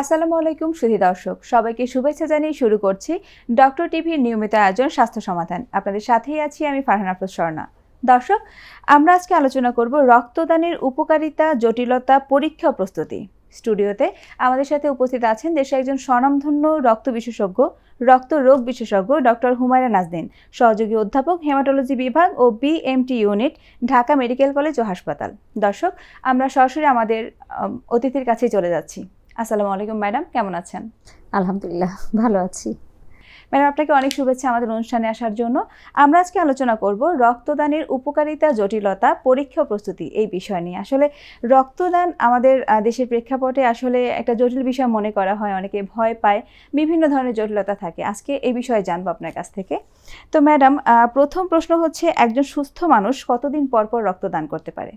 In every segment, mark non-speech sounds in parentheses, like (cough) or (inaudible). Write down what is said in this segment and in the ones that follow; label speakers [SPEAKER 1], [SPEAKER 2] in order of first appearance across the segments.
[SPEAKER 1] আসসালামু আলাইকুম, সুধী দর্শক। সবাইকে শুভেচ্ছা জানিয়ে শুরু করছি ডক্টর টিভির নিয়মিত আয়োজন স্বাস্থ্য সমাধান। আপনাদের সাথেই আছি আমি ফারহানা আফরোজ স্বর্ণা দর্শক, আমরা আজকে আলোচনা করব রক্তদানের উপকারিতা, জটিলতা, পরীক্ষা প্রস্তুতি। স্টুডিওতে আমাদের সাথে উপস্থিত আছেন দেশের একজন স্বনামধন্য রক্ত বিশেষজ্ঞ, রক্ত রোগ বিশেষজ্ঞ ডক্টর হুমায়রা নাজদিন সহযোগী অধ্যাপক, হেমাটোলজি বিভাগ ও BMT unit, Dhaka medical college ও হাসপাতাল। দর্শক, আমরা সরাসরি আমাদের অতিথির কাছেই চলে যাচ্ছি। আসসালামু আলাইকুম ম্যাডাম। কেমন আছেন?
[SPEAKER 2] আলহামদুলিল্লাহ ভালো আছি।
[SPEAKER 1] ম্যাডাম আপনাকে অনেক শুভেচ্ছা আমাদের অনুষ্ঠানে আসার জন্য। আমরা আজকে আলোচনা করব রক্তদানের উপকারিতা জটিলতা পরীক্ষা প্রস্তুতি এই বিষয় নিয়ে। আসলে রক্তদান আমাদের দেশের প্রেক্ষাপটে আসলে একটা জটিল বিষয় মনে করা হয় অনেকে ভয় পায় বিভিন্ন ধরনের জটিলতা থাকে। আজকে এই বিষয়ে জানব আপনার কাছ থেকে। তো ম্যাডাম প্রথম প্রশ্ন হচ্ছে একজন সুস্থ মানুষ কতদিন পর পর রক্তদান করতে পারে?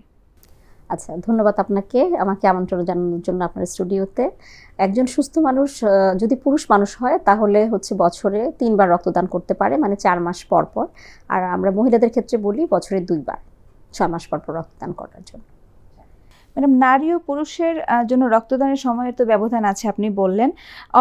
[SPEAKER 2] আচ্ছা ধন্যবাদ আপনাকে আমাকে আমন্ত্রণ জানানোর জন্য আপনার স্টুডিওতে। একজন সুস্থ মানুষ যদি পুরুষ মানুষ হয়, তাহলে হচ্ছে বছরে তিনবার রক্তদান করতে পারে মানে চার মাস পর পর। আর আমরা মহিলাদের ক্ষেত্রে বলি বছরে দুইবার, ছয় মাস পর পর রক্তদান করার জন্য।
[SPEAKER 1] ম্যাডাম, নারী ও পুরুষের জন্য রক্তদানের সময়ের তো ব্যবধান আছে, আপনি বললেন।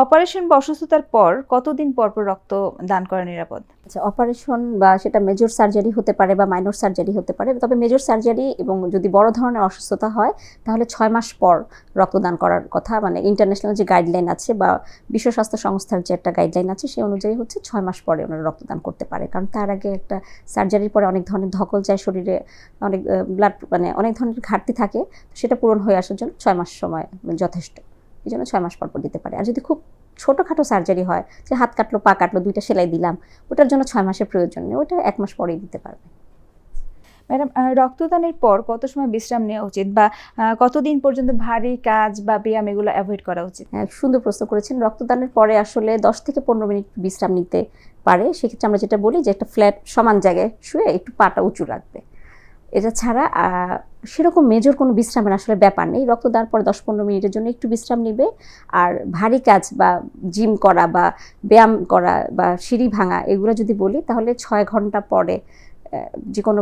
[SPEAKER 1] অপারেশন বা অসুস্থতার পর কতদিন পর পর রক্ত দান করা নিরাপদ?
[SPEAKER 2] আচ্ছা অপারেশন বা সেটা মেজর সার্জারি হতে পারে বা মাইনর সার্জারি হতে পারে, তবে মেজর সার্জারি এবং যদি বড় ধরনের অসুস্থতা হয়, তাহলে ছয় মাস পর রক্তদান করার কথা মানে ইন্টারন্যাশনাল যে গাইডলাইন আছে বা বিশ্ব স্বাস্থ্য সংস্থার যে একটা গাইডলাইন আছে, সেই অনুযায়ী হচ্ছে ছয় মাস পরে ওনারা রক্তদান করতে পারে। কারণ তার আগে একটা সার্জারির পরে অনেক ধরনের ধকল যায় শরীরে, অনেক ব্লাড মানে অনেক ধরনের ঘাটতি থাকে, সেটা পূরণ হয়ে আসার জন্য ছয় মাস সময় যথেষ্ট। এই জন্য ছয় মাস পর পর দিতে পারে। আর যদি খুব ছোটোখাটো সার্জারি হয় যে হাত কাটলো পা কাটলো দুইটা সেলাই দিলাম ওটার জন্য ছয় মাসের প্রয়োজন নেই ওটা এক মাস পরেই দিতে পারবে।
[SPEAKER 1] ম্যাডাম রক্তদানের পর কত সময় বিশ্রাম নেওয়া উচিত বা কতদিন পর্যন্ত ভারী কাজ বা ব্যায়াম এগুলো অ্যাভয়েড করা উচিত?
[SPEAKER 2] হ্যাঁ, সুন্দর প্রশ্ন করেছেন। রক্তদানের পরে আসলে দশ থেকে পনেরো মিনিট বিশ্রাম নিতে পারে। সেক্ষেত্রে আমরা যেটা বলি যে একটা ফ্ল্যাট সমান জায়গায় শুয়ে একটু পাটা উঁচু রাখবে। এটা ছাড়া সেরকম মেজর কোনো বিশ্রামের আসলে ব্যাপার নেই। রক্তদান পরে দশ পনেরো মিনিটের জন্য একটু বিশ্রাম নিবে। আর ভারী কাজ বা জিম করা বা ব্যায়াম করা বা সিঁড়ি ভাঙা এগুলো যদি বলি, তাহলে ছয় ঘণ্টা পরে যে কোনো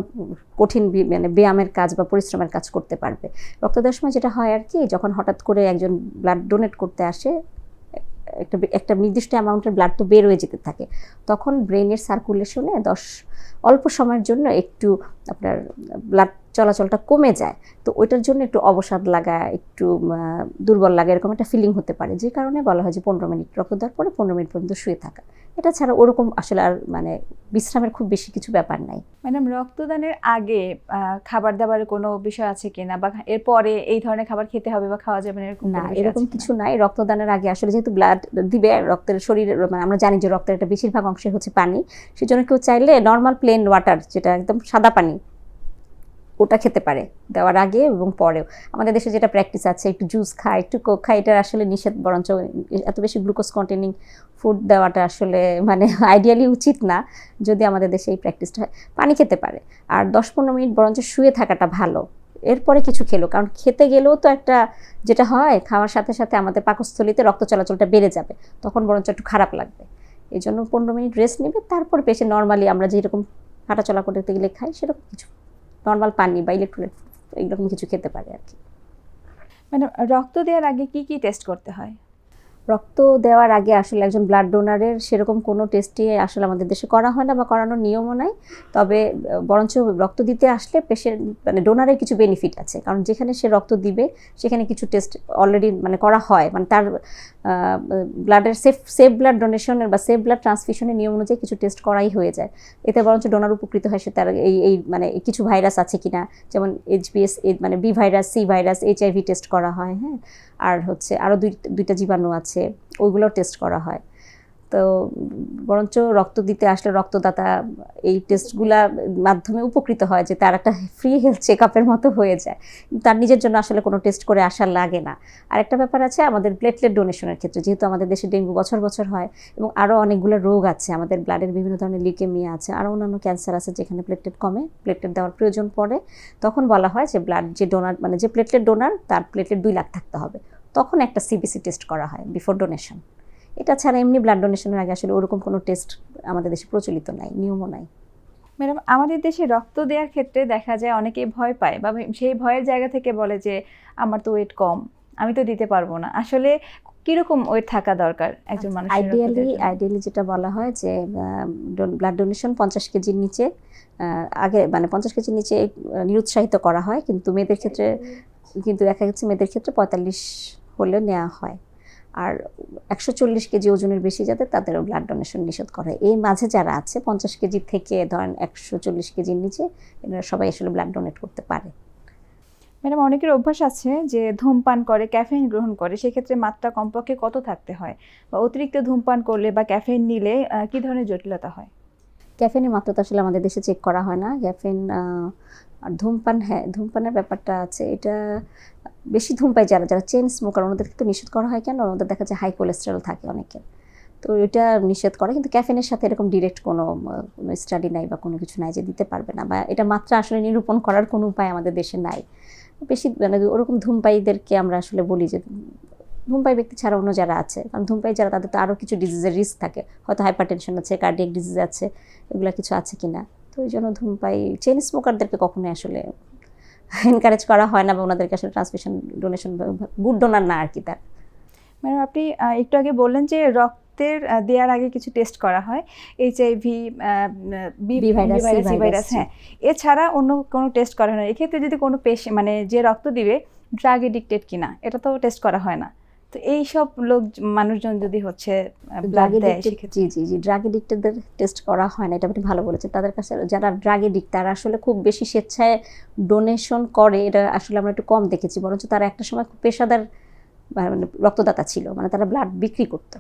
[SPEAKER 2] কঠিন মানে ব্যায়ামের কাজ বা পরিশ্রমের কাজ করতে পারবে। রক্তদানের সময় যেটা হয় আর কি, যখন হঠাৎ করে একজন ব্লাড ডোনেট করতে আসে একটা একটা নির্দিষ্ট অ্যামাউন্টের ব্লাড তো বের হয়ে যেতে থাকে। তখন ব্রেনের সার্কুলেশনে দশ, অল্প সময়ের জন্য একটু আপনার ব্লাড চলাচলটা কমে যায়। তো ওইটার জন্য একটু অবসাদ লাগা, একটু দুর্বল লাগা এরকম একটা ফিলিং হতে পারে। যে কারণে বলা হয় যে পনেরো মিনিট রক্ত দেওয়ার পরে পনেরো মিনিট পর্যন্ত শুয়ে থাকা। এটা ছাড়া ওরকম আসলে আর মানে বিশ্রামের খুব বেশি কিছু ব্যাপার নাই।
[SPEAKER 1] ম্যাডাম রক্তদানের আগে খাবার দাবারের কোনো বিষয় আছে কিনা বা এরপরে এই ধরনের খাবার খেতে হবে বা খাওয়া যাবে না এরকম
[SPEAKER 2] না এরকম কিছু নাই। রক্তদানের আগে আসলে যেহেতু ব্লাড দিবে রক্তের শরীরে মানে আমরা জানি যে রক্তের একটা বেশিরভাগ অংশে হচ্ছে পানি। সেজন্য কেউ চাইলে নর্মাল প্লেন ওয়াটার যেটা একদম সাদা পানি ওটা খেতে পারে, দেওয়ার আগে এবং পরেও। আমাদের দেশে যেটা প্র্যাকটিস আছে, একটু জুস খায়, একটু কোক খায়, এটার আসলে নিষেধ, বরঞ্চ এত বেশি গ্লুকোজ কন্টেনিং ফুড দেওয়াটা আসলে মানে (laughs) আইডিয়ালি উচিত না, যদি আমাদের দেশে এই প্র্যাকটিসটা হয়। পানি খেতে পারে, আর দশ পনেরো মিনিট বরঞ্চ শুয়ে থাকাটা ভালো। এরপরে কিছু খেলো, কারণ খেতে গেলেও তো একটা যেটা হয়, খাওয়ার সাথে সাথে আমাদের পাকস্থলিতে রক্ত চলাচলটা বেড়ে যাবে, তখন বরঞ্চ একটু খারাপ লাগবে। এই জন্য পনেরো মিনিট রেস্ট নেবে, তারপর পেশে নর্মালি আমরা যেরকম হাঁটাচলা করতে গেলে খাই, সেরকম কিছু নর্মাল পানি বা ইলেকট্রোলাইট এইরকম কিছু খেতে পারে আর কি।
[SPEAKER 1] মানে রক্ত দেওয়ার আগে কি কি টেস্ট করতে হয়?
[SPEAKER 2] রক্ত দেওয়ার আগে আসলে একজন ব্লাড ডোনারের সেরকম কোনো টেস্টই আসলে আমাদের দেশে করা হয় না বা করানোর নিয়মও নাই। তবে বরঞ্চ রক্ত দিতে আসলে পেশেন্ট মানে ডোনারের কিছু বেনিফিট আছে। কারণ যেখানে সে রক্ত দিবে, সেখানে কিছু টেস্ট অলরেডি মানে করা হয়। মানে তার ব্লাডের সেফ সেফ ব্লাড ডোনেশনের বা সেফ ব্লাড ট্রান্সফিউশনের নিয়ম অনুযায়ী কিছু টেস্ট করাই হয়ে যায়। এতে বরঞ্চ ডোনার উপকৃত হয় সে তার এই এই মানে কিছু ভাইরাস আছে কিনা। যেমন এইচবিএস মানে B virus C virus HIV test করা হয় হ্যাঁ। আর হচ্ছে আরও দুই, দুইটা জীবাণু আছে। ওইগুলোও টেস্ট করা হয়। তো বরঞ্চ রক্ত দিতে আসলে রক্তদাতা এই টেস্টগুলা মাধ্যমে উপকৃত হয় যে তার একটা ফ্রি হেলথ চেক আপের মতো হয়ে যায়। তার নিজের জন্য আসলে কোনো টেস্ট করে আসার লাগে না। আর একটা ব্যাপার আছে, আমাদের প্লেটলেট ডোনেশনের ক্ষেত্রে, যেহেতু আমাদের দেশে ডেঙ্গু বছর বছর হয় এবং আরও অনেকগুলো রোগ আছে, আমাদের ব্লাডের বিভিন্ন ধরনের লিকেমিয়া আছে আরও অন্যান্য ক্যান্সার আছে যেখানে প্লেটলেট কমে প্লেটলেট দেওয়ার প্রয়োজন পড়ে। তখন বলা হয় যে ব্লাড যে ডোনার মানে যে প্লেটলেট ডোনার তার প্লেটলেট দুই লাখ থাকতে হবে। তখন একটা সিবিসি টেস্ট করা হয় বিফোর ডোনেশন এটা ছাড়া এমনি ব্লাড ডোনেশনের আগে আসলে ওরকম কোনো টেস্ট আমাদের দেশে প্রচলিত নাই নিয়মও নাই।
[SPEAKER 1] ম্যাডাম আমাদের দেশে রক্ত দেওয়ার ক্ষেত্রে দেখা যায় অনেকেই ভয় পায় বা সেই ভয়ের জায়গা থেকে বলে যে আমার তো ওয়েট কম আমি তো দিতে পারব না। আসলে কীরকম ওয়েট থাকা দরকার একজন মানুষের
[SPEAKER 2] আইডিয়ালি আইডিয়ালি যেটা বলা হয় যে ব্লাড ডোনেশন পঞ্চাশ কেজির নিচে আগে মানে পঞ্চাশ কেজির নিচে নিরুৎসাহিত করা হয়। কিন্তু মেয়েদের ক্ষেত্রে কিন্তু দেখা গেছে মেয়েদের ক্ষেত্রে পঁয়তাল্লিশ হলে নেওয়া হয়। আর একশো চল্লিশ কেজি ওজনের বেশি যাদের তাদেরও ব্লাড ডোনেশন নিষেধ করা হয়। এই মাঝে যারা আছে পঞ্চাশ কেজি থেকে ধরেন একশো চল্লিশ কেজির নিচে এরা সবাই আসলে ব্লাড ডোনেট করতে পারে।
[SPEAKER 1] ম্যাডাম অনেকের অভ্যাস আছে যে ধূমপান করে ক্যাফেইন গ্রহণ করে সেক্ষেত্রে মাত্রা কমপক্ষে কত থাকতে হয়? বা অতিরিক্ত ধূমপান করলে বা ক্যাফেইন নিলে কি ধরনের জটিলতা হয়?
[SPEAKER 2] ক্যাফেনের মাত্রা তো আসলে আমাদের দেশে চেক করা হয় না। ক্যাফেন আর ধূমপান হ্যাঁ ধূমপানের ব্যাপারটা আছে। এটা বেশি ধূমপাই যারা যারা চেন স্মোকার ওনাদেরকে তো নিষেধ করা হয় কেন? ওনাদের দেখা যায় হাই কোলেস্টেরল থাকে অনেকের তো এটা নিষেধ করে, কিন্তু ক্যাফেনের সাথে এরকম ডিরেক্ট কোনো কোনো স্টাডি নাই বা কোনো কিছু নাই যে দিতে পারবে না। বা এটা মাত্রা আসলে নিরূপণ করার কোনো উপায় আমাদের দেশে নাই। বেশি মানে ওরকম ধূমপাইদেরকে আমরা আসলে বলি যে ধূমপাই ব্যক্তি ছাড়া অন্য যারা আছে, কারণ ধূমপাই যারা, তাদের তো আরও কিছু ডিজিজের রিস্ক থাকে। হয়তো হাইপার টেনশন আছে কার্ডিয়াক ডিজিজ আছে, এগুলো কিছু আছে কিনা। তো ওই জন্য ধূমপাই চেন স্মোকারদেরকে কখনোই আসলে এনকারেজ করা হয় না বা ওনাদেরকে আসলে ট্রান্সমিশন ডোনেশন গুড ডোনার না আর কি তার।
[SPEAKER 1] ম্যাডাম আপনি একটু আগে বললেন যে রক্তের দেওয়ার আগে কিছু টেস্ট করা হয় এইচআইভি বি ভাইরাস হ্যাঁ। এছাড়া অন্য কোনো টেস্ট করা হয় না। এক্ষেত্রে যদি কোনো পেশে মানে যে রক্ত দিবে ড্রাগ এডিক্টেড কিনা এটা তো টেস্ট করা হয় না। তো এই সব লোক মানুষজন যদি হচ্ছে ব্লাড দেয়
[SPEAKER 2] জি জি জি ড্রাগ এডিক্টদের টেস্ট করা হয় না এটা আপনি ভালো বলেছেন। তাদের কাছে যারা ড্রাগ এডিক্ট তারা আসলে খুব বেশি স্বেচ্ছায় ডোনেশন করে এটা আসলে আমরা একটু কম দেখেছি বরঞ্চ তারা একটা সময় খুব পেশাদার মানে রক্তদাতা ছিল মানে তারা ব্লাড বিক্রি করতো।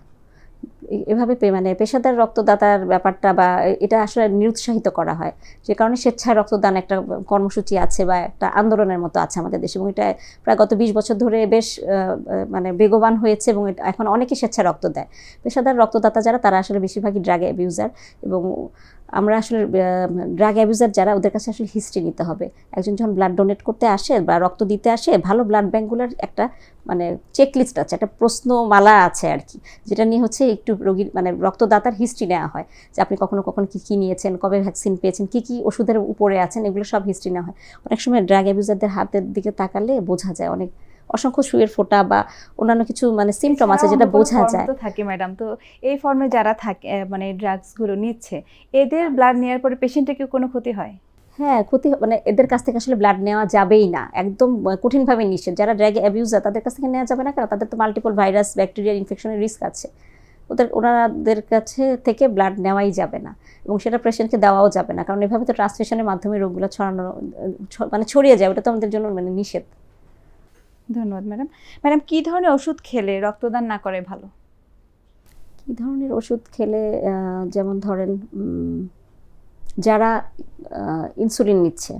[SPEAKER 2] এভাবে মানে পেশাদার রক্তদাতার ব্যাপারটা বা এটা আসলে নিরুৎসাহিত করা হয়। যে কারণে স্বেচ্ছায় রক্তদান একটা কর্মসূচি আছে বা একটা আন্দোলনের মতো আছে আমাদের দেশে এবং এটা প্রায় গত বিশ বছর ধরে বেশ মানে বেগবান হয়েছে এবং এখন অনেকে স্বেচ্ছায় রক্ত দেয়। পেশাদার রক্তদাতা যারা, তারা আসলে বেশিরভাগই ড্রাগ অ্যাবিউজার এবং আমরা আসলে ড্রাগ অ্যাবিউজার যারা, ওদের কাছে আসলে হিস্ট্রি নিতে হবে। একজন যখন ব্লাড ডোনেট করতে আসে বা রক্ত দিতে আসে, ভালো ব্লাড ব্যাঙ্কগুলোর একটা মানে চেকলিস্ট আছে, একটা প্রশ্নমালা আছে আর কি। যেটা নিয়ে হচ্ছে একটু রোগীর মানে রক্তদাতার হিস্ট্রি নেওয়া হয়। যে আপনি কখনো কখনো কী কী নিয়েছেন কবে ভ্যাকসিন পেয়েছেন কী কী ওষুধের উপরে আছেন এগুলো সব হিস্ট্রি নেওয়া হয়। অনেক সময় ড্রাগ অ্যাবিউজারদের হাতের দিকে তাকালে বোঝা যায় অনেক অসংখ্য সুয়ের ফোঁটা বা অন্যান্য কিছু মানে সিমটম আছে যেটা বোঝা যায়।
[SPEAKER 1] তো থাকে ম্যাডাম তো এই ফর্মে যারা থাকে মানে ড্রাগসগুলো নিচ্ছে এদের ব্লাড নেওয়ার পরে পেশেন্টের কি কোনো ক্ষতি হয়?
[SPEAKER 2] হ্যাঁ ক্ষতি মানে এদের কাছ থেকে আসলে ব্লাড নেওয়া যাবেই না। একদম কঠিনভাবে নিষেধ। যারা ড্রাগ অ্যাবিউজার তাদের কাছ থেকে নেওয়া যাবে না কেন? তাদের তো মাল্টিপল ভাইরাস ব্যাকটেরিয়ার ইনফেকশনের রিস্ক আছে। ওদের ওনাদের কাছে থেকে ব্লাড নেওয়াই যাবে না এবং সেটা পেশেন্টকে দেওয়াও যাবে না। কারণ এভাবে তো ট্রান্সমিশনের মাধ্যমে রোগগুলো ছড়ানো মানে ছড়িয়ে যায় ওটা তো আমাদের জন্য মানে নিষেধ।
[SPEAKER 1] ধন্যবাদ ম্যাডাম। ম্যাডাম কী ধরনের ওষুধ খেলে রক্তদান না করে ভালো?
[SPEAKER 2] কী ধরনের ওষুধ খেলে যেমন ধরেন যারা ইনসুলিন নিচ্ছে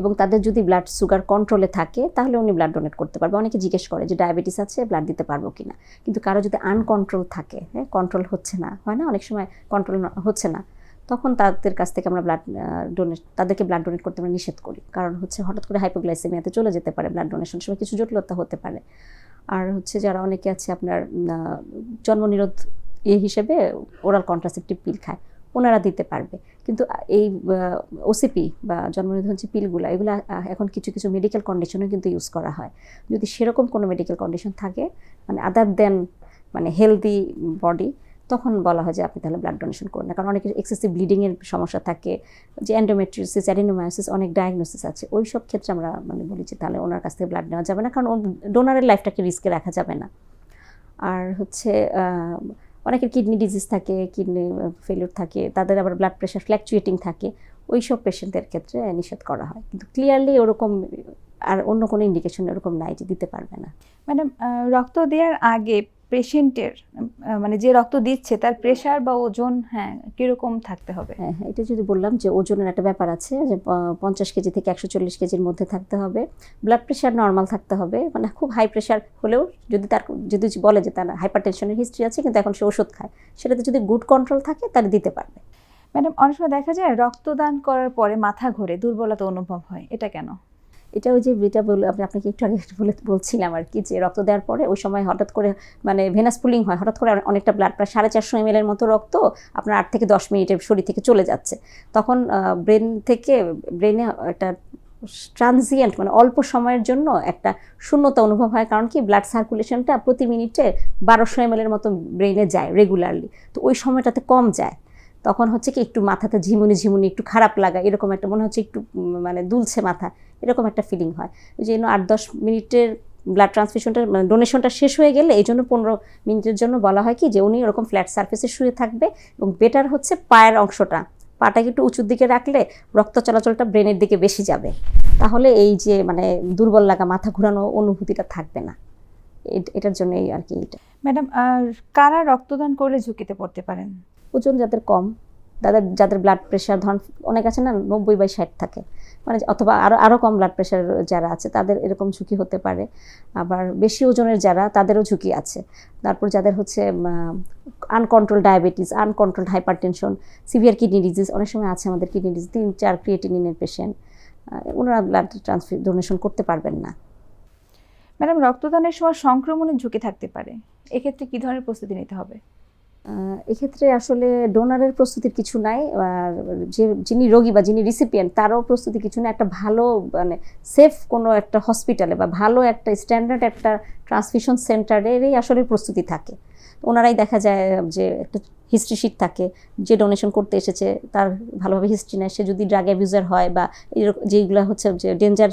[SPEAKER 2] এবং তাদের যদি ব্লাড সুগার কন্ট্রোলে থাকে, তাহলে উনি ব্লাড ডোনেট করতে পারবে। অনেকে জিজ্ঞেস করে যে ডায়াবেটিস আছে ব্লাড দিতে পারব কি না? কিন্তু কারও যদি আনকন্ট্রোল থাকে হ্যাঁ কন্ট্রোল হচ্ছে না, হয় না? অনেক সময় কন্ট্রোল হচ্ছে না। তখন তাদের কাছ থেকে আমরা ব্লাড ডোনেট তাদেরকে ব্লাড ডোনেট করতে আমরা নিষেধ করি। কারণ হচ্ছে হঠাৎ করে হাইপোগ্লাইসেমিয়াতে চলে যেতে পারে ব্লাড ডোনেশন সময় কিছু জটিলতা হতে পারে। আর হচ্ছে যারা অনেকে আছে আপনার জন্মনিরোধ ইয়ে হিসেবে ওরাল কন্ট্রাসেপটিভ পিল খায় ওনারা দিতে পারবে। কিন্তু এই ওসিপি বা জন্মনিরোধন যে পিলগুলো, এগুলো এখন কিছু কিছু মেডিকেল কন্ডিশনে কিন্তু ইউজ করা হয়। যদি সেরকম কোনো মেডিকেল কন্ডিশন থাকে মানে আদার দেন মানে হেলদি বডি তখন বলা হয় যে আপনি তাহলে ব্লাড ডোনেশন করুন না। কারণ অনেকের এক্সেসিভ ব্লিডিংয়ের সমস্যা থাকে, যে অ্যান্ডোমেট্রিওসিস অ্যাডিনোমায়োসিস অনেক ডায়াগনোসিস আছে। ওই সব ক্ষেত্রে আমরা মানে বলি যে তাহলে ওনার কাছ থেকে ব্লাড নেওয়া যাবে না, কারণ ডোনারের লাইফটাকে রিস্কে রাখা যাবে না। আর হচ্ছে অনেকের কিডনি ডিজিজ থাকে কিডনি ফেলিওর থাকে, তাদের আবার ব্লাড প্রেশার ফ্ল্যাকচুয়েটিং থাকে ওই সব পেশেন্টদের ক্ষেত্রে নিষেধ করা হয়। কিন্তু ক্লিয়ারলি ওরকম, আর অন্য কোনো ইন্ডিকেশন এরকম নাই যে দিতে পারবে না।
[SPEAKER 1] ম্যাডাম রক্ত দেওয়ার আগে পেশেন্টের মানে যে রক্ত দিচ্ছে তার প্রেশার বা ওজন হ্যাঁ কীরকম থাকতে হবে?
[SPEAKER 2] হ্যাঁ হ্যাঁ এটা যদি বললাম যে ওজনের একটা ব্যাপার আছে যে পঞ্চাশ কেজি থেকে একশো চল্লিশ কেজির মধ্যে থাকতে হবে। ব্লাড প্রেশার নর্মাল থাকতে হবে মানে খুব হাই প্রেশার হলেও যদি তার যদি বলে যে তার হাইপার টেনশনের হিস্ট্রি আছে কিন্তু এখন সে ওষুধ খায় সেটাতে যদি গুড কন্ট্রোল থাকে তাহলে দিতে পারবে।
[SPEAKER 1] ম্যাডাম অনেক সময় দেখা যায় রক্তদান করার পরে মাথা ঘোরে দুর্বলতা অনুভব হয় এটা কেন?
[SPEAKER 2] এটা ওই যে যেটা বল, আপনি, আপনাকে একটু আগে বলে, বলছিলাম আর কি যে রক্ত দেওয়ার পরে ওই সময় হঠাৎ করে মানে ভেনাস পুলিং হয়, হঠাৎ করে অনেকটা ব্লাড প্রায় সাড়ে চারশো এম এর মতো রক্ত আপনার আট থেকে দশ মিনিটের শরীর থেকে চলে যাচ্ছে। তখন ব্রেন থেকে, ব্রেনে একটা ট্রানজিয়েন্ট মানে অল্প সময়ের জন্য একটা শূন্যতা অনুভব হয়, কারণ কি ব্লাড সার্কুলেশনটা প্রতি মিনিটে বারোশো এম এর মতো ব্রেনে যায় রেগুলারলি তো ওই সময়টাতে কম যায়। তখন হচ্ছে কি একটু মাথাতে ঝিমুনি ঝিমুনি, একটু খারাপ লাগা, এরকম একটা মনে হচ্ছে একটু মানে দুলছে মাথা, এরকম একটা ফিলিং হয়। ওই জন্য আট দশ মিনিটের ব্লাড ট্রান্সফিউশনটা মানে ডোনেশনটা শেষ হয়ে গেলে এই জন্য পনেরো মিনিটের জন্য বলা হয় কি যে উনি ওরকম ফ্ল্যাট সার্ফেসে শুয়ে থাকবে এবং বেটার হচ্ছে পায়ের অংশটা পাটাকে একটু উঁচুর দিকে রাখলে রক্ত চলাচলটা ব্রেনের দিকে বেশি যাবে। তাহলে এই যে মানে দুর্বল লাগা, মাথা ঘোরানো অনুভূতিটা থাকবে না। এটার জন্যই আর কি এটা
[SPEAKER 1] ম্যাডাম, আর কারা রক্তদান করলে ঝুঁকিতে পড়তে পারেন?
[SPEAKER 2] ওজন যাদের কম, তাদের, যাদের ব্লাড প্রেশার ধরুন অনেক আছে না, নব্বই বাই ষাট থাকে। মানে অথবা আরও আরও কম ব্লাড প্রেশার যারা আছে, তাদের এরকম ঝুঁকি হতে পারে। আবার বেশি ওজনের যারা, তাদেরও ঝুঁকি আছে। তারপর যাদের হচ্ছে uncontrol diabetes uncontrol hypertension severe kidney disease অনেক সময় আছে আমাদের কিডনি ডিজিজ তিন, চার ক্রিয়েটিনিনের পেশেন্ট ওনারা ব্লাড ট্রান্সফার ডোনেশন করতে পারবেন না।
[SPEAKER 1] ম্যাডাম, রক্তদানের সময় সংক্রমণের ঝুঁকি থাকতে পারে। এক্ষেত্রে কী ধরনের প্রস্তুতি নিতে হবে?
[SPEAKER 2] এক্ষেত্রে আসলে ডোনারের প্রস্তুতির কিছু নাই, আর যে, যিনি রোগী বা যিনি রিসিপিয়েন্ট, তারও প্রস্তুতি কিছু না একটা ভালো মানে সেফ কোনো একটা হসপিটালে বা ভালো একটা স্ট্যান্ডার্ড একটা ট্রান্সমিশন সেন্টারেরই আসলে প্রস্তুতি থাকে। ওনারাই দেখা যায় যে একটা হিস্ট্রি শিট থাকে, যে ডোনেশন করতে এসেছে, তার ভালোভাবে হিস্ট্রি নেয় সে যদি ড্রাগ অ্যাবিউজার হয় বা যেগুলো হচ্ছে যে ডেঞ্জার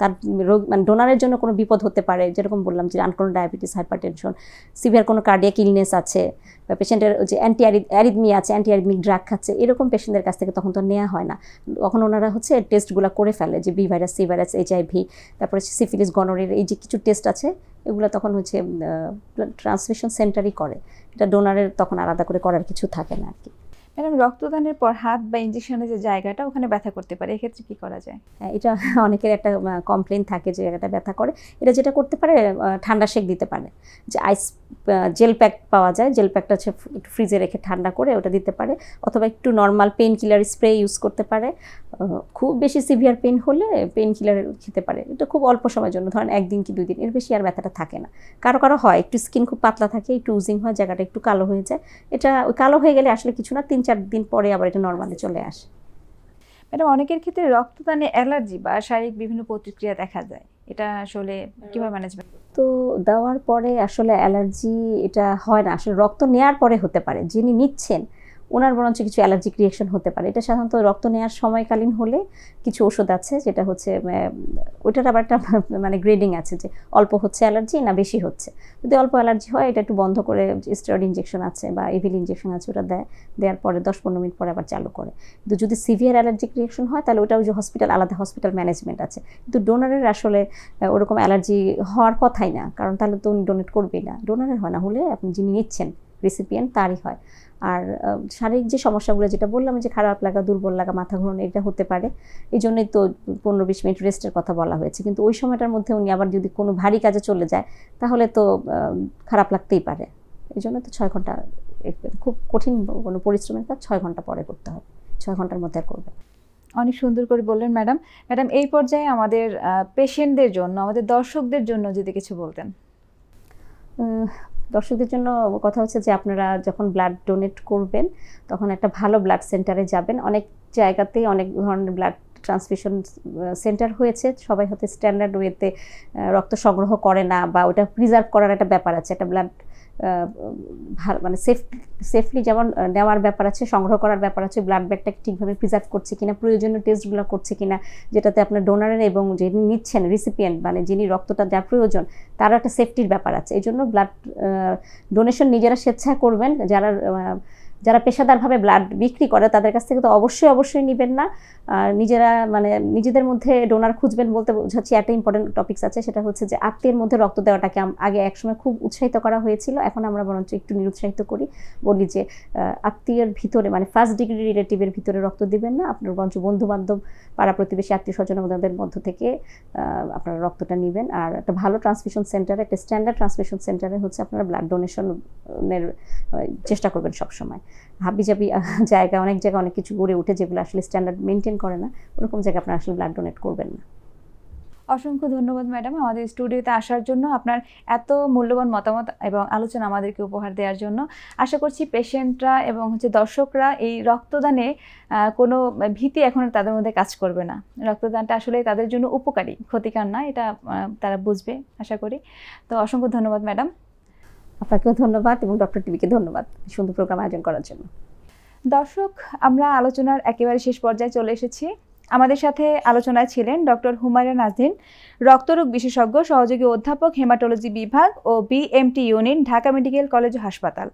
[SPEAKER 2] তার রোগ মানে ডোনারের জন্য কোনো বিপদ হতে পারে, যেরকম বললাম যে আনকোন ডায়াবেটিস হাইপার টেনশন সিভিয়ার কোনো কার্ডিয়াক ইলনেস আছে, বা পেশেন্টের যে অ্যান্টি অ্যারিদমি আছে অ্যান্টি অ্যারিদমিক ড্রাগ খাচ্ছে এরকম পেশেন্টদের কাছ থেকে তখন তো নেওয়া হয় না। তখন ওনারা হচ্ছে টেস্টগুলো করে ফেলে, যে B virus C virus HIV তারপরে সিফিলিস গনরের এই যে কিছু টেস্ট আছে, এগুলো তখন হচ্ছে ট্রান্সমিশন সেন্টারই করে। এটা ডোনারের তখন আলাদা করে করার কিছু থাকে না আর কি।
[SPEAKER 1] ম্যাডাম রক্তদানের পর হাত বা ইঞ্জেকশনের যে জায়গাটা ওখানে ব্যথা করতে পারে। এক্ষেত্রে কি করা যায়?
[SPEAKER 2] হ্যাঁ, এটা (laughs) অনেকের একটা কমপ্লেন থাকে যে জায়গাটা ব্যথা করে। এটা যেটা করতে পারে ঠান্ডা শেক দিতে পারে। যে আইস জেল প্যাক পাওয়া যায়। জেল প্যাকটা হচ্ছে একটু ফ্রিজে রেখে ঠান্ডা করে ওটা দিতে পারে। অথবা একটু normal pain killer spray use করতে পারে। খুব বেশি সিভিয়ার পেন হলে পেন কিলার খেতে পারে। এটা খুব অল্প সময়ের জন্য। ধরেন একদিন কি দুই দিন। এর বেশি আর ব্যথাটা থাকে না। কারও কারও হয় একটু স্কিন খুব পাতলা থাকে একটু উজিং হয় জায়গাটা একটু কালো হয়ে যায়। এটা ওই কালো হয়ে গেলে আসলে কিছু না তিন চার দিন পরে আবার এটা নর্মালে চলে আসে।
[SPEAKER 1] ম্যাডাম অনেকের ক্ষেত্রে রক্তদানে অ্যালার্জি বা শারীরিক বিভিন্ন প্রতিক্রিয়া দেখা যায়। এটা আসলে কীভাবে ম্যানেজমেন্ট
[SPEAKER 2] তো দেওয়ার পরে আসলে অ্যালার্জি এটা হয় না। আসলে রক্ত নেওয়ার পরে হতে পারে। যিনি নিচ্ছেন ওনার বরঞ্চ কিছু অ্যালার্জিক রিয়েকশন হতে পারে। এটা সাধারণত রক্ত নেওয়ার সময়কালীন হলে কিছু ওষুধ আছে, যেটা হচ্ছে ওইটার আবার একটা (laughs) মানে গ্রেডিং আছে যে অল্প হচ্ছে অ্যালার্জি না বেশি হচ্ছে। যদি অল্প অ্যালার্জি হয়, এটা একটু বন্ধ করে স্টেরয়েড ইঞ্জেকশন আছে বা এভিল ইঞ্জেকশন আছে, ওটা দেয়, দেওয়ার পরে দশ পনেরো মিনিট পরে আবার চালু করে। কিন্তু যদি সিভিয়ার অ্যালার্জিক রিয়েকশন হয়, তাহলে ওটাও যে হসপিটাল আলাদা হসপিটাল ম্যানেজমেন্ট আছে। কিন্তু ডোনারের আসলে ওরকম অ্যালার্জি হওয়ার কথাই না, কারণ তাহলে তো উনি ডোনেট করবেই না। ডোনারের হয় না, হলে আপনি যিনি নিচ্ছেন রিসিপিয়েন্ট তারই হয়। আর শারীরিক যে সমস্যাগুলো যেটা বললাম যে খারাপ লাগা দুর্বল লাগা মাথা ঘুরানো এটা হতে পারে। এই জন্যই তো পনেরো বিশ মিনিট রেস্টের কথা বলা হয়েছে। কিন্তু ওই সময়টার মধ্যে উনি আবার যদি কোনো ভারী কাজে চলে যায় তাহলে তো খারাপ লাগতেই পারে। এই জন্য তো ছয় ঘণ্টা খুব কঠিন কোনো পরিশ্রমের কাজ ছয় ঘণ্টা পরে করতে হবে। ছয় ঘণ্টার মধ্যে আর করবে
[SPEAKER 1] অনেক সুন্দর করে বললেন ম্যাডাম। ম্যাডাম এই পর্যায়ে আমাদের পেশেন্টদের জন্য আমাদের দর্শকদের জন্য যদি কিছু বলতেন।
[SPEAKER 2] দর্শকদের জন্য কথা হচ্ছে যে আপনারা যখন ব্লাড ডোনেট করবেন, তখন একটা ভালো ব্লাড সেন্টারে যাবেন। অনেক জায়গাতেই অনেক ধরনের ব্লাড ট্রান্সমিশন সেন্টার হয়েছে। সবাই হয়তো স্ট্যান্ডার্ড ওয়েতে রক্ত সংগ্রহ করে না বা ওটা প্রিজার্ভ করার একটা ব্যাপার আছে। একটা ব্লাড মানে সেফ সেফলি যেমন নেওয়ার ব্যাপার আছে, সংগ্রহ করার ব্যাপার আছে ব্লাড ব্যাগটাকে ঠিকভাবে প্রিজার্ভ করছে কিনা, প্রয়োজনীয় টেস্টগুলো করছে কিনা, যেটাতে আপনার ডোনারের এবং যিনি নিচ্ছেন রিসিপিয়েন্ট মানে যিনি রক্তটা যার প্রয়োজন, তারও একটা সেফটির ব্যাপার আছে। এই জন্য ব্লাড ডোনেশন নিজেরা স্বেচ্ছা করবেন, যারা যারা পেশাদারভাবে ব্লাড বিক্রি করে, তাদের কাছ থেকে তো অবশ্যই অবশ্যই নেবেন না। নিজেরা মানে নিজেদের মধ্যে ডোনার খুঁজবেন বলতে বোঝাচ্ছি একটা ইম্পর্টেন্ট টপিক্স আছে, সেটা হচ্ছে যে আত্মীয়ের মধ্যে রক্ত দেওয়াটাকে আগে একসময় খুব উৎসাহিত করা হয়েছিল, এখন আমরা বরঞ্চ একটু নিরুৎসাহিত করি। বলি যে আত্মীয়ের ভিতরে মানে ফার্স্ট ডিগ্রি রিলেটিভের ভিতরে রক্ত দিবেন না, আপনার বরঞ্চ বন্ধু বান্ধব পাড়া প্রতিবেশী, আত্মীয় স্বজন ওদের মধ্য থেকে আপনারা রক্তটা নেবেন। আর একটা ভালো ট্রান্সমিশন সেন্টারে একটা স্ট্যান্ডার্ড ট্রান্সমিশন সেন্টারে হচ্ছে আপনারা ব্লাড ডোনেশনের চেষ্টা করবেন সবসময়। হাবিজাবি জায়গা, অনেক জায়গায় অনেক কিছু গড়ে উঠে যেগুলো আসলে স্ট্যান্ডার্ড মেনটেন করে না, ওরকম জায়গায় আপনারা আসলে ব্লাড ডোনেট করবেন না।
[SPEAKER 1] অসংখ্য ধন্যবাদ ম্যাডাম আমাদের স্টুডিওতে আসার জন্য, আপনার এত মূল্যবান মতামত এবং আলোচনা আমাদেরকে উপহার দেওয়ার জন্য। আশা করছি পেশেন্টরা এবং হচ্ছে দর্শকরা এই রক্তদানে কোনো ভীতি এখন তাদের মধ্যে কাজ করবে না। রক্তদানটা আসলে তাদের জন্য উপকারী, ক্ষতিকার না, এটা তারা বুঝবে, আশা করি। তো অসংখ্য ধন্যবাদ ম্যাডাম
[SPEAKER 2] আপনাকেও ধন্যবাদ এবং ডক্টর টিভিকে ধন্যবাদ সুন্দর প্রোগ্রাম আয়োজন করার জন্য।
[SPEAKER 1] দর্শক, আমরা আলোচনার একেবারে শেষ পর্যায়ে চলে এসেছি। আমাদের সাথে আলোচনায় ছিলেন ডক্টর হুমায়রা নাজদিন রক্তরোগ বিশেষজ্ঞ, সহযোগী অধ্যাপক, হেমাটোলজি বিভাগ ও BMT unit Dhaka medical college হাসপাতাল।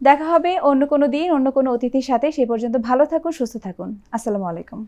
[SPEAKER 1] দেখা হবে অন্য কোনো দিন, অন্য কোনো অতিথির সাথে। সেই পর্যন্ত ভালো থাকুন, সুস্থ থাকুন। আসসালামু আলাইকুম।